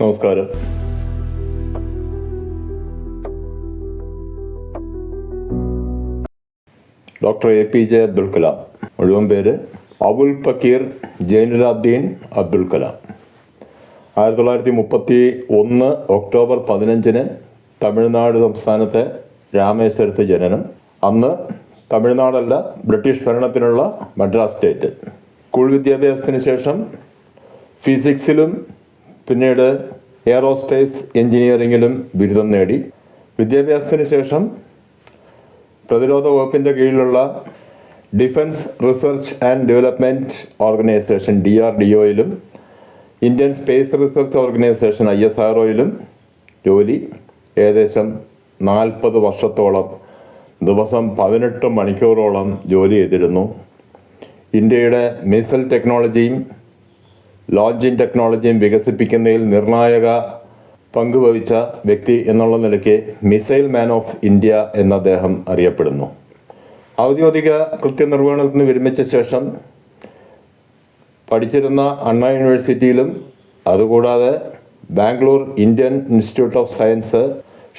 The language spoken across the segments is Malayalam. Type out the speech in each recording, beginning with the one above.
നമസ്കാരം. Doctor A P J Abdul Kalam. മുഴുവൻ പേര് അബുൽ പക്കീർ ജൈനുലാബ്ദീൻ അബ്ദുൽ കലാം. ആയിരത്തി തൊള്ളായിരത്തി മുപ്പത്തി ഒന്ന് ഒക്ടോബർ പതിനഞ്ചിന് തമിഴ്നാട് സംസ്ഥാനത്തെ രാമേശ്വരത്ത് ജനനം. അന്ന് തമിഴ്നാടല്ല ബ്രിട്ടീഷ് ഭരണത്തിനുള്ള മദ്രാസ് സ്റ്റേറ്റ്. സ്കൂൾ വിദ്യാഭ്യാസത്തിന് ശേഷം ഫിസിക്സിലും പിന്നീട് എയറോസ്പേസ് എഞ്ചിനീയറിങ്ങിലും ബിരുദം നേടി. വിദ്യാഭ്യാസത്തിന് ശേഷം പ്രതിരോധ വകുപ്പിന്റെ കീഴിലുള്ള defence research and development organisation D R D ഒയിലും Indian space research organisation I S R ഒയിലും ജോലി. ഏകദേശം നാൽപ്പത് വർഷത്തോളം ദിവസം പതിനെട്ട് മണിക്കൂറോളം ജോലി ചെയ്തിരുന്നു. ഇന്ത്യയുടെ മിസൈൽ ടെക്നോളജിയും ലോഞ്ചിങ് ടെക്നോളജിയും വികസിപ്പിക്കുന്നതിൽ നിർണായക പങ്കുവഹിച്ച വ്യക്തി എന്നുള്ള നിലയ്ക്ക് മിസൈൽ മാൻ ഓഫ് ഇന്ത്യ എന്ന അദ്ദേഹം അറിയപ്പെടുന്നു. ഔദ്യോഗിക കൃത്യനിർവഹണത്തിൽ നിന്ന് വിരമിച്ച ശേഷം പഠിച്ചിരുന്ന അണ്ണാ യൂണിവേഴ്സിറ്റിയിലും അതുകൂടാതെ Bangalore Indian institute of science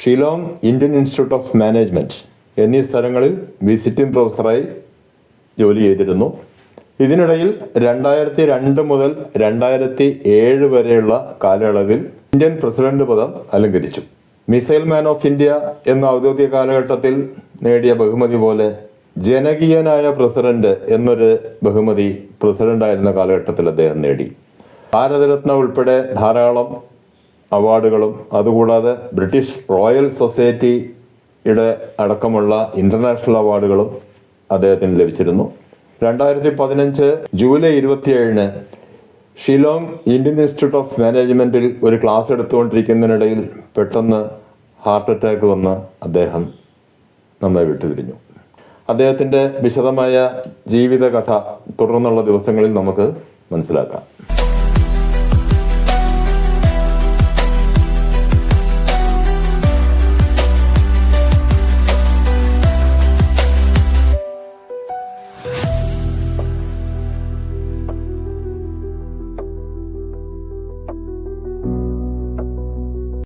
Shillong Indian institute of management എന്നീ സ്ഥലങ്ങളിൽ വിസിറ്റിംഗ് പ്രൊഫസറായി ജോലി ചെയ്തിരുന്നു. ഇതിനിടയിൽ രണ്ടായിരത്തി രണ്ട് മുതൽ രണ്ടായിരത്തി ഏഴ് വരെയുള്ള കാലയളവിൽ ഇന്ത്യൻ പ്രസിഡന്റ് പദം അലങ്കരിച്ചു. മിസൈൽ മാൻ ഓഫ് ഇന്ത്യ എന്ന ഔദ്യോഗിക കാലഘട്ടത്തിൽ നേടിയ ബഹുമതി പോലെ ജനകീയനായ പ്രസിഡന്റ് എന്നൊരു ബഹുമതി പ്രസിഡന്റായിരുന്ന കാലഘട്ടത്തിൽ അദ്ദേഹം നേടി. ഭാരതരത്ന ഉൾപ്പെടെ ധാരാളം അവാർഡുകളും അതുകൂടാതെ ബ്രിട്ടീഷ് റോയൽ സൊസൈറ്റിയുടെ അടക്കമുള്ള ഇന്റർനാഷണൽ അവാർഡുകളും അദ്ദേഹത്തിന് ലഭിച്ചിരുന്നു. രണ്ടായിരത്തി പതിനഞ്ച് ജൂലൈ ഇരുപത്തിയേഴിന് ഷിലോങ് ഇന്ത്യൻ ഇൻസ്റ്റിറ്റ്യൂട്ട് ഓഫ് മാനേജ്മെന്റിൽ ഒരു ക്ലാസ് എടുത്തുകൊണ്ടിരിക്കുന്നതിനിടയിൽ പെട്ടെന്ന് ഹാർട്ട് അറ്റാക്ക് വന്ന് അദ്ദേഹം നമ്മെ വിട്ടുപിരിഞ്ഞു. അദ്ദേഹത്തിന്റെ വിശദമായ ജീവിതകഥ തുടർന്നുള്ള ദിവസങ്ങളിൽ നമുക്ക് മനസ്സിലാക്കാം.